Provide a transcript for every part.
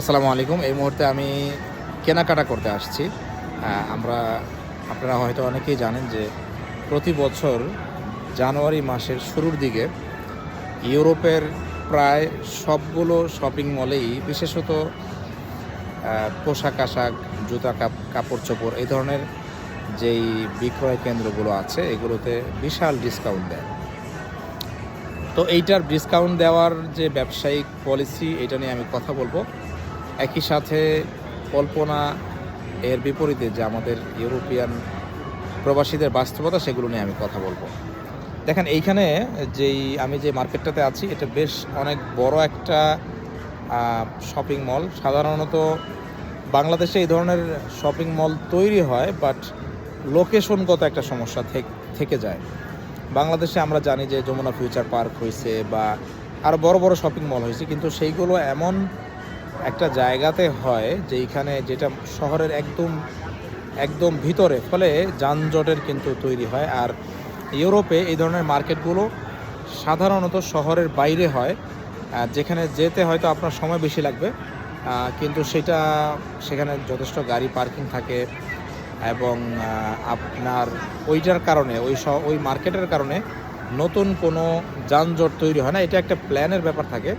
আসসালামু আলাইকুম। এই মুহূর্তে আমি কেনাকাটা করতে আসছি। আমরা, আপনারা হয়তো অনেকেই জানেন যে প্রতি বছর জানুয়ারি মাসের শুরুর দিকে ইউরোপের প্রায় সবগুলো শপিং মলেই বিশেষত পোশাক আশাক, জুতা কাপ- কাপড় চোপড় এই ধরনের যেই বিক্রয় কেন্দ্রগুলো আছে, এগুলোতে বিশাল ডিসকাউন্ট দেয়। তো এইটার ডিসকাউন্ট দেওয়ার যে ব্যবসায়িক পলিসি এটা নিয়ে আমি কথা বলব। একই সাথে কল্পনা এর বিপরীতে যে আমাদের ইউরোপিয়ান প্রবাসীদের বাস্তবতা, সেগুলো নিয়ে আমি কথা বলব। দেখেন, এইখানে যেই আমি যে মার্কেটটাতে আছি, এটা বেশ অনেক বড় একটা শপিং মল। সাধারণত বাংলাদেশে এই ধরনের শপিং মল তৈরি হয়, বাট লোকেশনগত একটা সমস্যা থেক- যায়। বাংলাদেশে আমরা জানি যে যমুনা ফিউচার পার্ক হয়েছে বা আরও বড় বড় শপিং মল হয়েছে কিন্তু সেইগুলো এমন একটা জায়গাতে হয় যেইখানে যেটা শহরের একদম একদম ভিতরে, ফলে যানজটের কিন্তু তৈরি হয়। আর ইউরোপে এই ধরনের মার্কেটগুলো সাধারণত শহরের বাইরে হয়। যেখানে যেতে হয়তো আপনার সময় বেশি লাগবে কিন্তু সেটা, সেখানে যথেষ্ট গাড়ি পার্কিং থাকে এবং আপনার ওইটার কারণে, ওই ওই মার্কেটের কারণে নতুন কোনো যানজট তৈরি হয় না। এটা একটা প্ল্যানের ব্যাপার থাকে।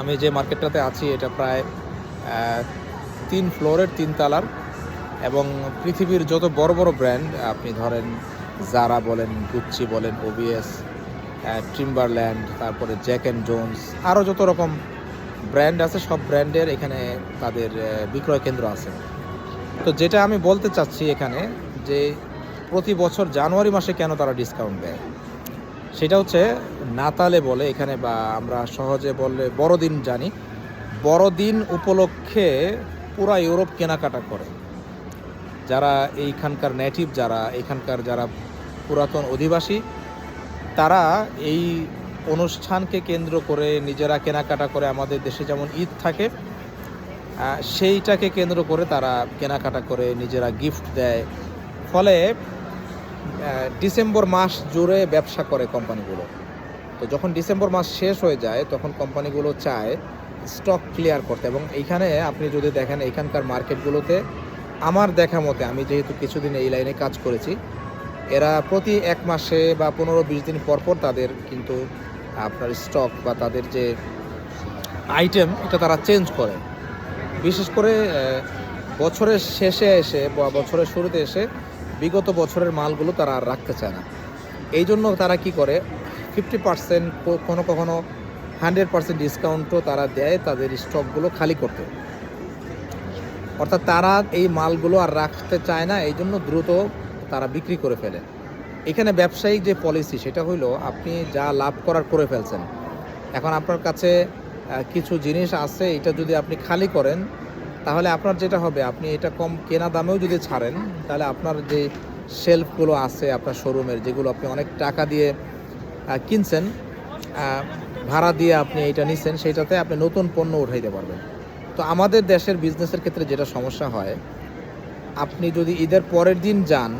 আমি যে মার্কেটটাতে আছি, এটা প্রায় তিন ফ্লোরের তিন তালার এবং পৃথিবীর যত বড় বড় ব্র্যান্ড, আপনি ধরেন জারা বলেন গুচ্ছি বলেন ওবিএস ট্রিম্বারল্যান্ড তারপরে জ্যাক অ্যান্ড জোন্স আরও যত রকম ব্র্যান্ড আছে, সব ব্র্যান্ডের এখানে তাদের বিক্রয় কেন্দ্র আছে। তো যেটা আমি বলতে চাচ্ছি এখানে যে প্রতি বছর জানুয়ারি মাসে কেন তারা ডিসকাউন্ট দেয়? সেটা হচ্ছে নাতালে বলে, এখানে বা আমরা সহজে বললে বড়দিন জানি, বড়দিন উপলক্ষে পুরা ইউরোপ কেনাকাটা করে। যারা এইখানকার নেটিভ যারা এখানকার যারা পুরাতন অধিবাসী, তারা এই অনুষ্ঠানকে কেন্দ্র করে নিজেরা কেনাকাটা করে আমাদের দেশে যেমন ঈদ থাকে সেইটাকে কেন্দ্র করে তারা কেনাকাটা করে, নিজেরা গিফট দেয়। ফলে ডিসেম্বর মাস জুড়ে ব্যবসা করে কোম্পানিগুলো। তো যখন ডিসেম্বর মাস শেষ হয়ে যায়, তখন কোম্পানিগুলো চায় স্টক ক্লিয়ার করতে। এবং এইখানে আপনি যদি দেখেন এখানকার মার্কেটগুলোতে আমার দেখা মতে, আমি যেহেতু কিছুদিন এই লাইনে কাজ করেছি, এরা প্রতি এক মাসে বা পনেরো বিশ দিন পর পর তাদের কিন্তু আপনার স্টক বা তাদের যে আইটেম এটা তারা চেঞ্জ করে। বিশেষ করে বছরের শেষে এসে বা বছরের শুরুতে এসে বিগত বছরের মালগুলো তারা আর রাখতে চায় না। এই জন্য তারা কি করে? ফিফটি পার্সেন্ট কখনো কখনো হান্ড্রেড পার্সেন্ট ডিসকাউন্টও তারা দেয় তাদের স্টকগুলো খালি করতে। অর্থাৎ তারা এই মালগুলো আর রাখতে চায় না এই জন্য দ্রুত তারা বিক্রি করে ফেলে। এখানে ব্যবসায়িক যে পলিসি সেটা হইল আপনি যা লাভ করার করে ফেলছেন। এখন আপনার কাছে কিছু জিনিস আছে, এটা যদি আপনি খালি করেন তাহলে আপনার যেটা হবে, আপনি এটা কম কেনা দামেও যদি ছাড়েন, তাহলে আপনার যে শেলফগুলো আছে আপনার শোরুমের যেগুলো আপনি অনেক টাকা দিয়ে কিনছেন ভাড়া দিয়ে আপনি এটা নিছেন সেটাতে আপনি নতুন পণ্য উঠাইতে পারবেন। তো আমাদের দেশের বিজনেসের ক্ষেত্রে যেটা সমস্যা হয়, আপনি যদি ঈদের পরের দিন যান,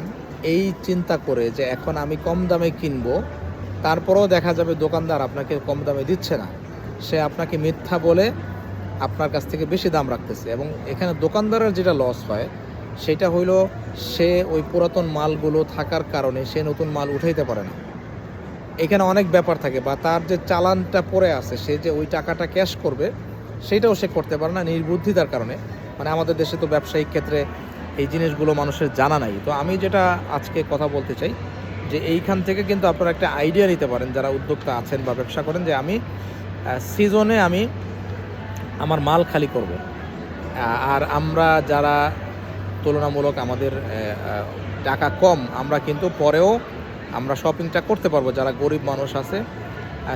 এই চিন্তা করে যে এখন আমি কম দামে কিনবো, তারপরেও দেখা যাবে দোকানদার আপনাকে কম দামে দিচ্ছে না। সে আপনাকে মিথ্যা বলে আপনার কাছ থেকে বেশি দাম রাখতেছে। এবং এখানে দোকানদারের যেটা লস হয়, সেটা হইল সে ওই পুরাতন মালগুলো থাকার কারণে সে নতুন মাল উঠাইতে পারে না। এখানে অনেক ব্যাপার থাকে বা তার যে চালানটা পড়ে আছে, সে যে ওই টাকাটা ক্যাশ করবে, সেটাও সে করতে পারে না নির্বুদ্ধিতার কারণে। মানে আমাদের দেশে তো ব্যবসায়িক ক্ষেত্রে এই জিনিসগুলো মানুষের জানা নাই। তো আমি যেটা আজকে কথা বলতে চাই, যে এইখান থেকে কিন্তু আপনারা একটা আইডিয়া নিতে পারেন, যারা উদ্যোক্তা আছেন বা ব্যবসা করেন, যে আমি সিজনে আমি আমার মাল খালি করব। আর আমরা যারা তুলনামূলক আমাদের টাকা কম, আমরা কিন্তু পরেও আমরা শপিংটা করতে পারব, যারা গরিব মানুষ আছে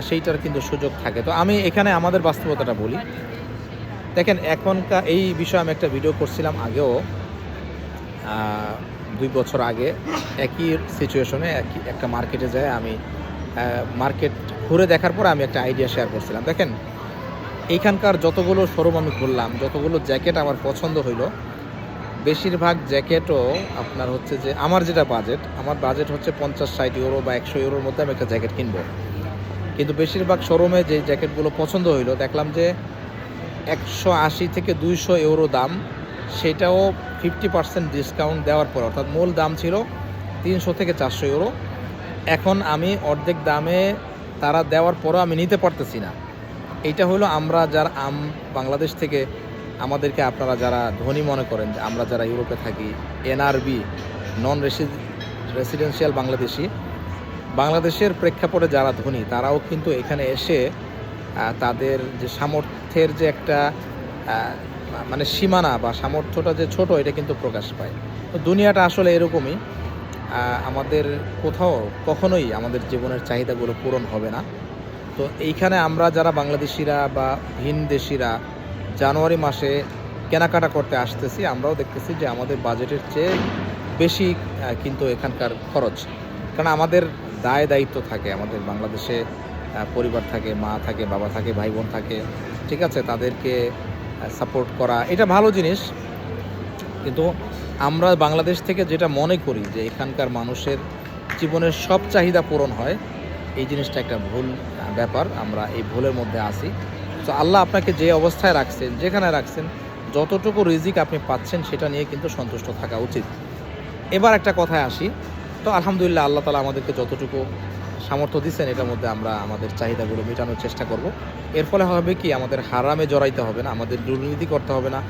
সেইটার কিন্তু সুযোগ থাকে। তো আমি এখানে আমাদের বাস্তবতাটা বলি। দেখেন, এখনকার এই বিষয়ে আমি একটা ভিডিও করছিলাম আগেও দুই বছর আগে, একই সিচুয়েশনে একই একটা মার্কেটে যায়, আমি মার্কেট ঘুরে দেখার পর আমি একটা আইডিয়া শেয়ার করছিলাম। দেখেন এইখানকার যতগুলো শোরুম আমি ঘুরলাম যতগুলো জ্যাকেট আমার পছন্দ হইল, বেশিরভাগ জ্যাকেটও আপনার হচ্ছে যে আমার যেটা বাজেট আমার বাজেট হচ্ছে পঞ্চাশ, ষাট ইউরো বা একশো ইউরোর মধ্যে আমি একটা জ্যাকেট কিনবো। কিন্তু বেশিরভাগ শোরুমে যে জ্যাকেটগুলো পছন্দ হইল, দেখলাম যে একশো আশি থেকে দুইশো ইউরো দাম, সেটাও ফিফটি পার্সেন্ট ডিসকাউন্ট দেওয়ার পর, অর্থাৎ মূল দাম ছিল তিনশো থেকে চারশো ইউরো এখন আমি অর্ধেক দামে তারা দেওয়ার পরও আমি নিতে পারতেছি না। এইটা হলো আমরা যারা আম বাংলাদেশ থেকে আমাদেরকে আপনারা যারা ধনী মনে করেন, যে আমরা যারা ইউরোপে থাকি, এনআরবি নন রেসিডেন্সিয়াল বাংলাদেশি, বাংলাদেশের প্রেক্ষাপটে যারা ধনী, তারাও কিন্তু এখানে এসে তাদের যে সামর্থ্যের যে একটা মানে সীমানা বা সামর্থ্যটা যে ছোট, এটা কিন্তু প্রকাশ পায়। তো দুনিয়াটা আসলে এরকমই আমাদের কোথাও কখনোই আমাদের জীবনের চাহিদাগুলো পূরণ হবে না। তো এইখানে আমরা যারা বাংলাদেশিরা বা ভিন দেশিরা জানুয়ারি মাসে কেনাকাটা করতে আসতেছি, আমরাও দেখতেছি যে আমাদের বাজেটের চেয়ে বেশি কিন্তু এখানকার খরচ। কারণ আমাদের দায় দায়িত্ব থাকে, আমাদের বাংলাদেশে পরিবার থাকে, মা থাকে, বাবা থাকে ভাই বোন থাকে, ঠিক আছে? তাদেরকে সাপোর্ট করা, এটা ভালো জিনিস। কিন্তু আমরা বাংলাদেশ থেকে যেটা মনে করি যে এখানকার মানুষের জীবনের সব চাহিদা পূরণ হয় এই জিনিসটা একটা ভুল ব্যাপার, আমরা এই ভুলের মধ্যে আছি। তো আল্লাহ আপনাকে যে অবস্থায় রাখছেন, যেখানে রাখছেন, যতটুকু রিজিক আপনি পাচ্ছেন, সেটা নিয়ে কিন্তু সন্তুষ্ট থাকা উচিত। এবার একটা কথায় আসি। তো আলহামদুলিল্লাহ আল্লাহ তালা আমাদেরকে যতটুকু সামর্থ্য দিচ্ছেন, এটার মধ্যে আমরা আমাদের চাহিদাগুলো মেটানোর চেষ্টা করব। এর ফলে হবে কি, আমাদের হারামে জড়াইতে হবে না, আমাদের দুর্নীতি করতে হবে না।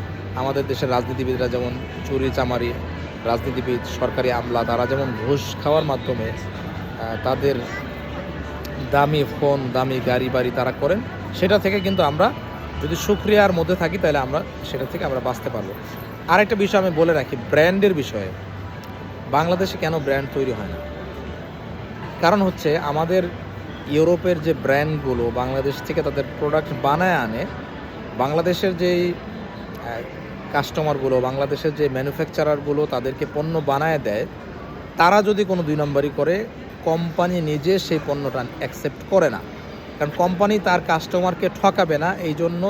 আমাদের দেশের রাজনীতিবিদরা যেমন চুরি, চামারি, রাজনীতিবিদ, সরকারি আমলা, তারা যেমন ঘুষ খাওয়ার মাধ্যমে তাদের দামি ফোন, দামি গাড়ি বাড়ি তারা করেন, সেটা থেকে কিন্তু আমরা যদি সুক্রিয়ার মধ্যে থাকি, তাহলে আমরা সেটা থেকে আমরা বাঁচতে পারব। আরেকটা বিষয় আমি বলে রাখি, ব্র্যান্ডের বিষয়ে। বাংলাদেশে কেন ব্র্যান্ড তৈরি হয় না? কারণ হচ্ছে আমাদের ইউরোপের যে ব্র্যান্ডগুলো বাংলাদেশ থেকে তাদের প্রোডাক্ট বানায় আনে, বাংলাদেশের যেই কাস্টমারগুলো, বাংলাদেশের যে ম্যানুফ্যাকচারারগুলো তাদেরকে পণ্য বানায় দেয়, তারা যদি কোনো দুই নম্বরই করে কোম্পানি নিজে সেই পণ্যটা অ্যাকসেপ্ট করে না। কারণ কোম্পানি তার কাস্টমারকে ঠকাবে না এই জন্য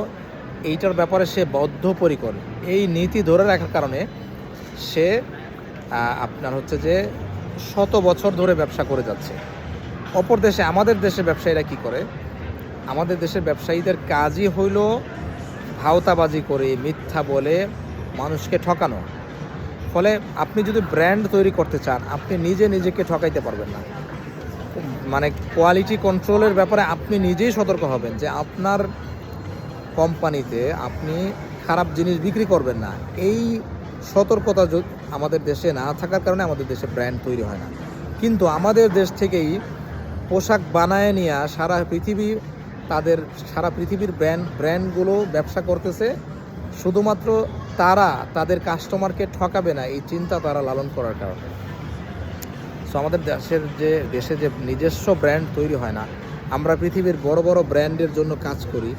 এইটার ব্যাপারে সে বদ্ধপরিকর। এই নীতি ধরে রাখার কারণে সে আপনার হচ্ছে যে শত বছর ধরে ব্যবসা করে যাচ্ছে। অপর দেশে, আমাদের দেশে ব্যবসায়ীরা কি করে? আমাদের দেশের ব্যবসায়ীদের কাজই হইল ভাওতাবাজি করে, মিথ্যা বলে মানুষকে ঠকানো। ফলে আপনি যদি ব্র্যান্ড তৈরি করতে চান, আপনি নিজে নিজেকে ঠকাইতে পারবেন না। মানে কোয়ালিটি কন্ট্রোলের ব্যাপারে আপনি নিজেই সতর্ক হবেন যে আপনার কোম্পানিতে আপনি খারাপ জিনিস বিক্রি করবেন না। এই সতর্কতা আমাদের দেশে না থাকার কারণে আমাদের দেশে ব্র্যান্ড তৈরি হয় না। কিন্তু আমাদের দেশ থেকেই পোশাক বানায় নিয়ে সারা পৃথিবী তাদের, সারা পৃথিবীর ব্র্যান্ড ব্র্যান্ডগুলো ব্যবসা করতেছে। শুধুমাত্র তারা তাদের কাস্টমারকে ঠকাবে না, এই চিন্তা তারা লালন করার কারণে। আমাদের দেশের যে, দেশে যে নিজস্ব ব্র্যান্ড তৈরি হয় না, আমরা পৃথিবীর বড় বড় ব্র্যান্ডের জন্য কাজ করি।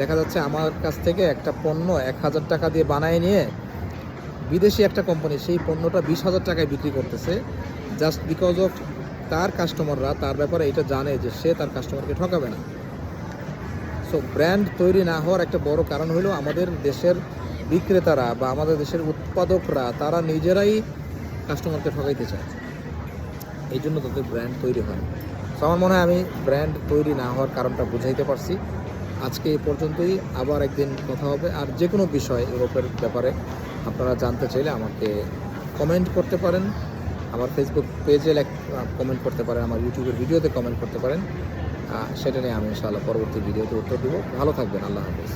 দেখা যাচ্ছে আমার কাছ থেকে একটা পণ্য এক হাজার টাকা দিয়ে বানায় নিয়ে বিদেশি একটা কোম্পানি সেই পণ্যটা বিশ হাজার টাকায় বিক্রি করতেছে জাস্ট বিকজ অফ তার কাস্টমাররা তার ব্যাপারে এটা জানে যে সে তার কাস্টমারকে ঠকাবে না। সো ব্র্যান্ড তৈরি না হওয়ার একটা বড় কারণ হলো আমাদের দেশের বিক্রেতারা বা আমাদের দেশের উৎপাদকরা, তারা নিজেরাই কাস্টমারকে ঠকাইতে চায়। এই জন্য তাদের ব্র্যান্ড তৈরি হয় তো আমার মনে হয় আমি ব্র্যান্ড তৈরি না হওয়ার কারণটা বুঝাইতে পারছি। আজকে এই পর্যন্তই, আবার একদিন কথা হবে। আর যে কোনো বিষয় ইউরোপের ব্যাপারে আপনারা জানতে চাইলে আমাকে কমেন্ট করতে পারেন। আমার ফেসবুক পেজে কমেন্ট করতে পারেন, আমার ইউটিউবের ভিডিওতে কমেন্ট করতে পারেন। সেটা নিয়ে আমি ইনশাআল্লাহ পরবর্তী ভিডিওতে উত্তর দেবো। ভালো থাকবেন, আল্লাহ হাফিজ।